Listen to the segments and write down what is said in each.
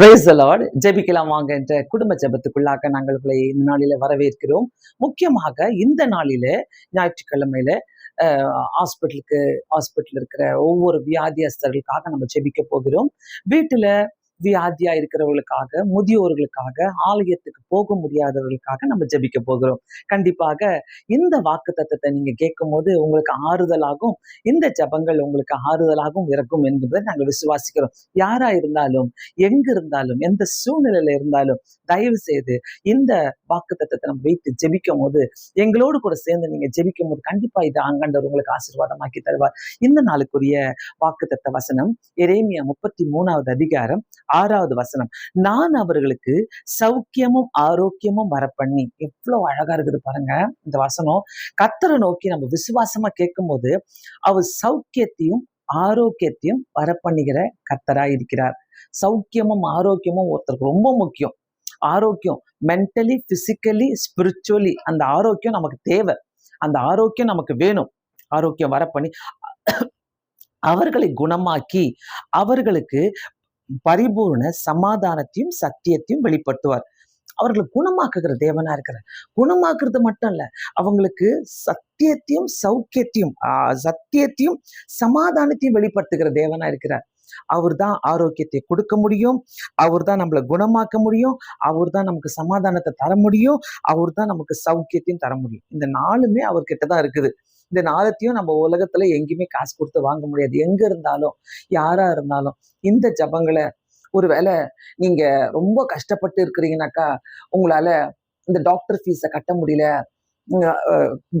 Brace Lord ஜெபிக்கலாம் வாங்க என்ற குடும்ப ஜெபத்துக்குள்ளாக நாங்கள் உங்களை இந்த நாளில வரவேற்கிறோம். முக்கியமாக இந்த நாளில ஞாயிற்றுக்கிழமையில ஹாஸ்பிட்டலுக்கு ஹாஸ்பிட்டல் இருக்கிற ஒவ்வொரு வியாதியஸ்தர்களுக்காக நம்ம ஜெபிக்க போகிறோம். வீட்டுல வியாதியா இருக்கிறவர்களுக்காக முதியோர்களுக்காக ஆலயத்துக்கு போக முடியாதவர்களுக்காக நம்ம ஜெபிக்க போகிறோம். கண்டிப்பாக இந்த வாக்கு தத்துவத்தை நீங்க கேட்கும் போது உங்களுக்கு ஆறுதலாகும் இந்த ஜபங்கள் உங்களுக்கு ஆறுதலாகவும் இருக்கும் என்பதை நாங்கள் விசுவாசிக்கிறோம். யாரா இருந்தாலும் எங்க இருந்தாலும் எந்த சூழ்நிலையில இருந்தாலும் தயவு செய்து இந்த வாக்கு தத்துவத்தை நம்ம வைத்து ஜெபிக்கும் போது எங்களோடு கூட சேர்ந்து நீங்க ஜெபிக்கும் போது கண்டிப்பா இது ஆங்கண்டவர் உங்களுக்கு ஆசீர்வாதமாக்கி தருவார். இந்த நாளுக்குரிய வாக்கு தத்த வசனம் எரேமியா முப்பத்தி மூணாவது அதிகாரம் ஆறாவது வசனம் நான் அவர்களுக்கு சௌக்கியமும் ஆரோக்கியமும் வர பண்ணி எவ்வளவு அழகா இருக்குது பாருங்க இந்த வசனம். கத்தரை நோக்கி நம்ம விசுவாசமா கேட்கும் போது அவர் சௌக்கியத்தையும் ஆரோக்கியத்தையும் வரப்பண்ணுகிற கத்தரா இருக்கிறார். சௌக்கியமும் ஆரோக்கியமும் ஒருத்தருக்கு ரொம்ப முக்கியம். ஆரோக்கியம் மென்டலி பிசிக்கலி ஸ்பிரிச்சுவலி அந்த ஆரோக்கியம் நமக்கு தேவை. அந்த ஆரோக்கியம் நமக்கு வேணும். ஆரோக்கியம் வர பண்ணி அவர்களை குணமாக்கி அவர்களுக்கு பரிபூர்ண சமாதானத்தையும் சத்தியத்தையும் வெளிப்படுத்துவார். அவர்களை குணமாக்குகிற தேவனா இருக்கிறார். குணமாக்குறது மட்டும் இல்ல அவங்களுக்கு சத்தியத்தையும் சௌக்கியத்தையும் ஆஹ் சத்தியத்தையும் சமாதானத்தையும் வெளிப்படுத்துகிற தேவனா இருக்கிறார். அவர் தான் ஆரோக்கியத்தை கொடுக்க முடியும் அவர் தான் நம்மளை குணமாக்க முடியும் அவர் தான் நமக்கு சமாதானத்தை தர முடியும் அவர் தான் நமக்கு சௌக்கியத்தையும் தர முடியும். இந்த நாளுமே அவர்கிட்ட தான் இருக்குது. இந்த நாளத்தையும் நம்ம உலகத்துல எங்கேயுமே காசு கொடுத்து வாங்க முடியாது. எங்க இருந்தாலும் யாரா இருந்தாலும் இந்த ஜபங்களை ஒருவேளை நீங்க ரொம்ப கஷ்டப்பட்டு இருக்கிறீங்கனாக்கா உங்களால இந்த டாக்டர் ஃபீஸை கட்ட முடியல.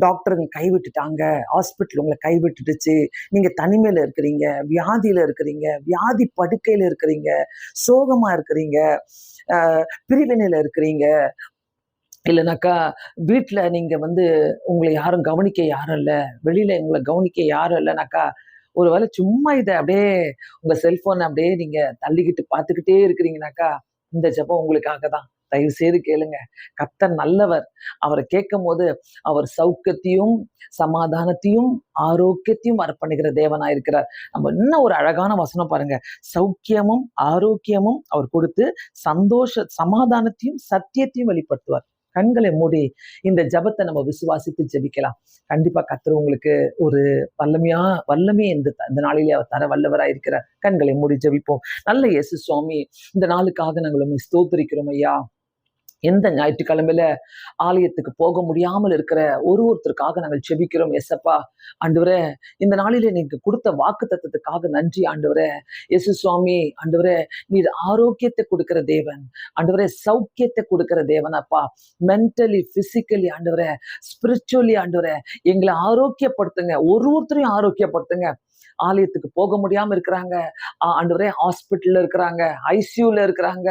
டாக்டருங்க கைவிட்டுட்டாங்க. ஹாஸ்பிட்டல் உங்களை கைவிட்டுடுச்சு. நீங்க தனிமையில இருக்கிறீங்க. வியாதியில இருக்கிறீங்க. வியாதி படுக்கையில இருக்கிறீங்க. சோகமா இருக்கிறீங்க. பிரிவினையில் பிரிவினையில இருக்கிறீங்க. இல்லைனாக்கா வீட்டில் நீங்கள் வந்து உங்களை யாரும் கவனிக்க யாரும் இல்லை. வெளியில் உங்களை கவனிக்க யாரும் இல்லைனாக்கா ஒரு வேளை சும்மா இதை அப்படியே உங்கள் செல்ஃபோனை அப்படியே நீங்கள் தள்ளிக்கிட்டு பார்த்துக்கிட்டே இருக்கிறீங்கனாக்கா இந்த ஜபம் உங்களுக்காக தான். தயவு செய்து கேளுங்க. கத்தர் நல்லவர். அவரை கேட்கும் போது அவர் சௌக்கியத்தையும் சமாதானத்தையும் ஆரோக்கியத்தையும் அர்ப்பணிக்கிற தேவனா இருக்கிறார். நம்ம இன்னும் ஒரு அழகான வசனம் பாருங்க. சௌக்கியமும் ஆரோக்கியமும் அவர் கொடுத்து சந்தோஷ சமாதானத்தையும் சத்தியத்தையும் வெளிப்படுத்துவார். கண்களை மூடி இந்த ஜபத்தை நம்ம விசுவாசித்து ஜெபிக்கலாம். கண்டிப்பா கத்துற உங்களுக்கு ஒரு வல்லமையா வல்லமே இந்த இந்த நாளிலே அவர் தர வல்லவரா இருக்கிற கண்களை மூடி ஜெபிப்போம். நல்ல இயேசு சுவாமி இந்த நாளுக்காக நாங்கள் ஸ்தோத்திரிக்கிறோம் ஐயா. எந்த ஞாயிற்றுக்கிழமையில ஆலயத்துக்கு போக முடியாமல் இருக்கிற ஒரு ஒருத்தருக்காக நாங்கள் செபிக்கிறோம் எஸ்அப்பா ஆண்டவரே இந்த நாளில நீங்க கொடுத்த வாக்கு தத்துவத்துக்காக நன்றி ஆண்டவரே. எசு சுவாமி ஆண்டவரே நீர் ஆரோக்கியத்தை கொடுக்கிற தேவன். ஆண்டவரே சௌக்கியத்தை கொடுக்கிற தேவன் அப்பா. மென்டலி பிசிக்கலி ஆண்டவரே ஸ்பிரிச்சுவலி ஆண்டவரே எங்களை ஆரோக்கியப்படுத்துங்க. ஒரு ஒருத்தரையும் ஆரோக்கியப்படுத்துங்க. ஆலயத்துக்கு போக முடியாம இருக்கிறாங்க. ஆண்டவரே ஹாஸ்பிட்டல்ல இருக்கிறாங்க ஐசியூல இருக்கிறாங்க.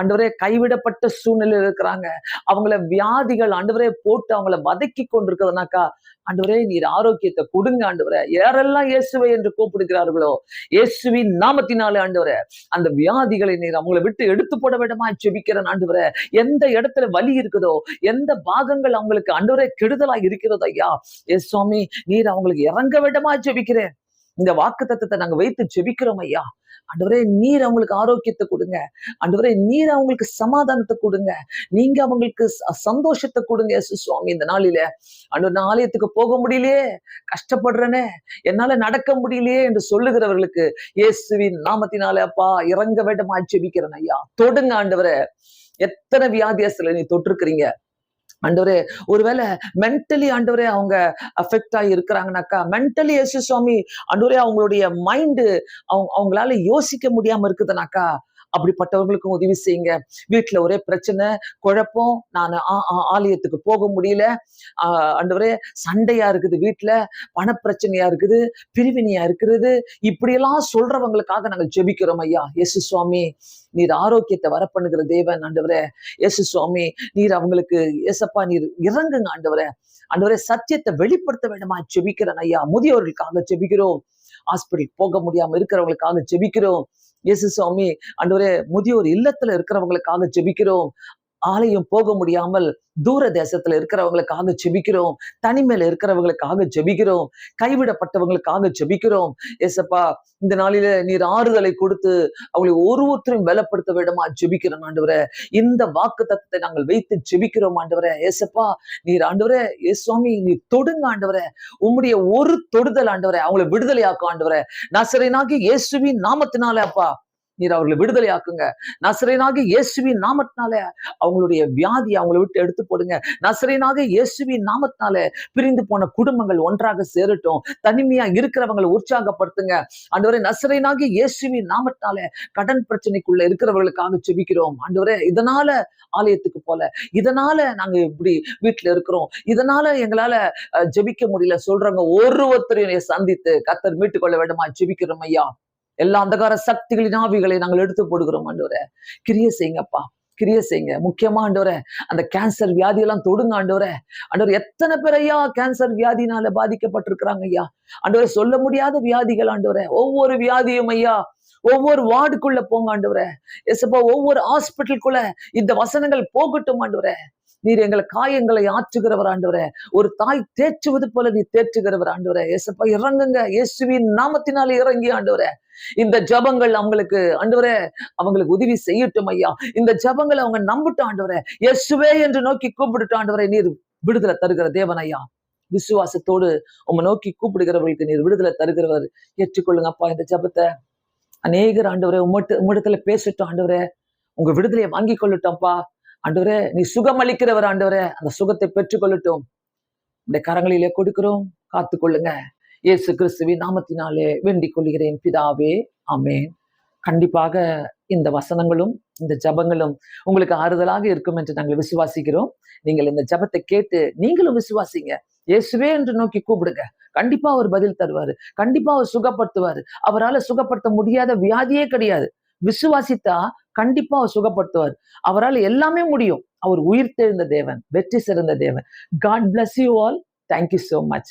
ஆண்டவரே கைவிடப்பட்ட சூழ்நிலையில இருக்கிறாங்க. அவங்கள வியாதிகள் ஆண்டவரே போட்டு அவங்கள வதக்கி கொண்டிருக்கிறதுனாக்கா ஆண்டவரே நீர் ஆரோக்கியத்தை கொடுங்க ஆண்டவரே. யாரெல்லாம் இயேசுவை என்று கூப்பிடுகிறார்களோ இயேசுவின் நாமத்தினாலே ஆண்டவரே அந்த வியாதிகளை நீர் அவங்கள விட்டு எடுத்து போட வேண்டுமா? செபிக்கிறேன் ஆண்டவரே. எந்த இடத்துல வலி இருக்குதோ எந்த பாகங்கள் அவங்களுக்கு ஆண்டவரே கெடுதலா இருக்கிறதோ ஐயா. ஏ சுவாமி நீர் அவங்களுக்கு இறங்க வேண்டுமா? ஜெபிக்கிறேன். இந்த வாக்கு தத்துவத்தை நாங்க வைத்து ஜெபிக்கிறோம் ஐயா. அன்றுவரே நீர் அவங்களுக்கு ஆரோக்கியத்தை கொடுங்க. அன்றுவரே நீர் அவங்களுக்கு சமாதானத்தை கொடுங்க. நீங்க அவங்களுக்கு சந்தோஷத்தை கொடுங்க சுவாமி இந்த நாளில. அன்று நான் ஆலயத்துக்கு போக முடியலையே. கஷ்டப்படுறேனே. என்னால நடக்க முடியலையே என்று சொல்லுகிறவர்களுக்கு இயேசுவின் நாமத்தினால அப்பா இறங்க வேண்டமா? ஜெபிக்கிறேன் ஐயா. தொடுங்க ஆண்டவரே. எத்தனை வியாதியாசத்துல நீ தொட்டிருக்கிறீங்க? ஆண்டவரே ஒருவேளை மென்டலி ஆண்டவரே அவங்க அஃபெக்ட் ஆகி இருக்கிறாங்கனாக்கா மென்டலி எஸ் சுவாமி ஆண்டவரே அவங்களுடைய மைண்டு அவங்க அவங்களால யோசிக்க முடியாம இருக்குதுனாக்கா அப்படிப்பட்டவங்களுக்கும் உதவி செய்யுங்க. வீட்டுல ஒரே பிரச்சனை குழப்பம். நான் ஆலயத்துக்கு போக முடியல. ஆஹ் ஆண்டவரே சண்டையா இருக்குது வீட்டுல பணப்பிரச்சனையா இருக்குது பிரிவினையா இருக்கிறது. இப்படியெல்லாம் சொல்றவங்களுக்காக நாங்கள் ஜெபிக்கிறோம் ஐயா. எசு சுவாமி நீர் ஆரோக்கியத்தை வரப்பண்ணுகிற தேவன் ஆண்டவரே. எசு சுவாமி நீர் அவங்களுக்கு எசப்பா நீர் இறங்குங்க ஆண்டவரே. ஆண்டவரே சத்தியத்தை வெளிப்படுத்த வேண்டுமா? ஜெபிக்கிறேன் ஐயா. முதியோர்களுக்காக ஜெபிக்கிறோம். ஹாஸ்பிட்டல் போக முடியாம இருக்கிறவங்களுக்காக ஜெபிக்கிறோம். இயேசு சுவாமி அன்றுவரே முதியோர் இல்லத்துல இருக்கிறவங்களுக்காக ஜெபிக்கிறோம். ஆலயம் போக முடியாமல் தூர தேசத்துல இருக்கிறவங்களுக்காக ஜெபிக்கிறோம். தனிமையில இருக்கிறவங்களுக்காக ஜெபிக்கிறோம். கைவிடப்பட்டவங்களுக்காக ஜெபிக்கிறோம். ஏசப்பா இந்த நாளில நீர் ஆறுதலை கொடுத்து அவங்களை ஒரு ஒருத்தரையும் பலப்படுத்த விடமா ஜெபிக்கிறோம் ஆண்டவரே. இந்த வாக்கு தத்துவத்தை நாங்கள் வைத்து ஜெபிக்கிறோம் ஆண்டவரே. ஏசப்பா நீர் ஆண்டவரே. ஏ சுவாமி நீ தொடுங்க ஆண்டவரே. உம்முடைய ஒரு தொடுதல் ஆண்டவரே. அவங்களை விடுதலையாக்கும் ஆண்டவரே. நசரேனாகி இயேசுவின் நாமத்தினால அப்பா. நீர் அவர்களை விடுதலையாக்குங்க. நசரேனாக இயேசுவின் நாமத்தினால அவங்களுடைய வியாதி அவங்களை விட்டு எடுத்து போடுங்க. நசரேனாக இயேசுவின் நாமத்தினால பிரிந்து போன குடும்பங்கள் ஒன்றாக சேரட்டும். தனிமையா இருக்கிறவங்களை உற்சாகப்படுத்துங்க. ஆண்டவரே நசரேனாக இயேசுவின் நாமத்தினால கடன் பிரச்சனைக்குள்ள இருக்கிறவர்களுக்காக செபிக்கிறோம் ஆண்டவரே இதனால ஆலயத்துக்கு போல இதனால நாங்க இப்படி வீட்டுல இருக்கிறோம். இதனால எங்களால ஜெபிக்க முடியல. சொல்றவங்க ஒரு ஒருத்தரையும் சந்தித்து கத்தர் மீட்டுக் கொள்ள வேண்டுமா ஜெபிக்கிறோம் ஐயா. எல்லா அந்தகார சக்திகளின் ஆவிகளை நாங்கள் எடுத்து போடுகிறோம் ஆண்டவரே. கிரிய செய்யுங்கப்பா. கிரிய செய்யுங்க. முக்கியமா ஆண்டவரே அந்த கேன்சர் வியாதி எல்லாம் தொடுங்க ஆண்டவரே. ஆண்டவர் எத்தனை பேர் ஐயா கேன்சர் வியாதினால பாதிக்கப்பட்டிருக்கிறாங்க ஐயா? ஆண்டவரே சொல்ல முடியாத வியாதிகள் ஆண்டவரே. ஒவ்வொரு வியாதியும் ஐயா ஒவ்வொரு வார்டுக்குள்ள போங்க ஆண்டவரே. எசப்பா ஒவ்வொரு ஹாஸ்பிட்டலுக்குள்ள இந்த வசனங்கள் போகட்டும் ஆண்டவரே. நீர் எங்களை காயங்களை ஆற்றுகிறவர் ஆண்டவரே. ஒரு தாய் தேற்றுவது போல நீ தேற்றுகிறவர் ஆண்டவரே. ஏசப்பா இறங்குங்க. இயேசுவின் நாமத்தினால இறங்கி ஆண்டவரே. இந்த ஜபங்கள் அவங்களுக்கு ஆண்டவரே அவங்களுக்கு உதவி செய்யட்டும் ஐயா. இந்த ஜபங்களை அவங்க நம்பட்டும் ஆண்டவரே. இயேசுவே என்று நோக்கி கூப்பிடுட்டு ஆண்டவரே நீர் விடுதலை தருகிற தேவன் ஐயா. விசுவாசத்தோடு உங்க நோக்கி கூப்பிடுகிறவர்களுக்கு நீர் விடுதலை தருகிறவர். ஏற்றுக்கொள்ளுங்க அப்பா இந்த ஜபத்தை. அநேகர் ஆண்டவரே உம்மட்டு உம்மிடத்துல பேசட்டும் ஆண்டவரே. உங்க விடுதலையை வாங்கி கொள்ளட்டும்ப்பா ஆண்டவரே நீ சுகம் அளிக்கிறவர் ஆண்டவரே அந்த சுகத்தை பெற்றுக்கொள்ளட்டும். இந்த கரங்களிலே கொடுக்கிறோம். காத்துக்கொள்ளுங்க. இயேசு கிறிஸ்துவின் நாமத்தினாலே வேண்டிக் கொள்கிறேன் பிதாவே. அமேன் கண்டிப்பாக இந்த வசனங்களும் இந்த ஜபங்களும் உங்களுக்கு ஆறுதலாக இருக்கும் என்று நாங்கள் விசுவாசிக்கிறோம். நீங்கள் இந்த ஜபத்தை கேட்டு நீங்களும் விசுவாசிங்க. இயேசுவே என்று நோக்கி கூப்பிடுங்க. கண்டிப்பா அவர் பதில் தருவாரு. கண்டிப்பா அவர் சுகப்படுத்துவாரு. அவரால சுகப்படுத்த முடியாத வியாதியே கிடையாது. விசுவாசித்தா கண்டிப்பா அவர் சுகப்படுத்துவார். அவரால் எல்லாமே முடியும். அவர் உயிர் தெழுந்த தேவன் வெற்றி சிறந்த தேவன். God bless you all thank you so much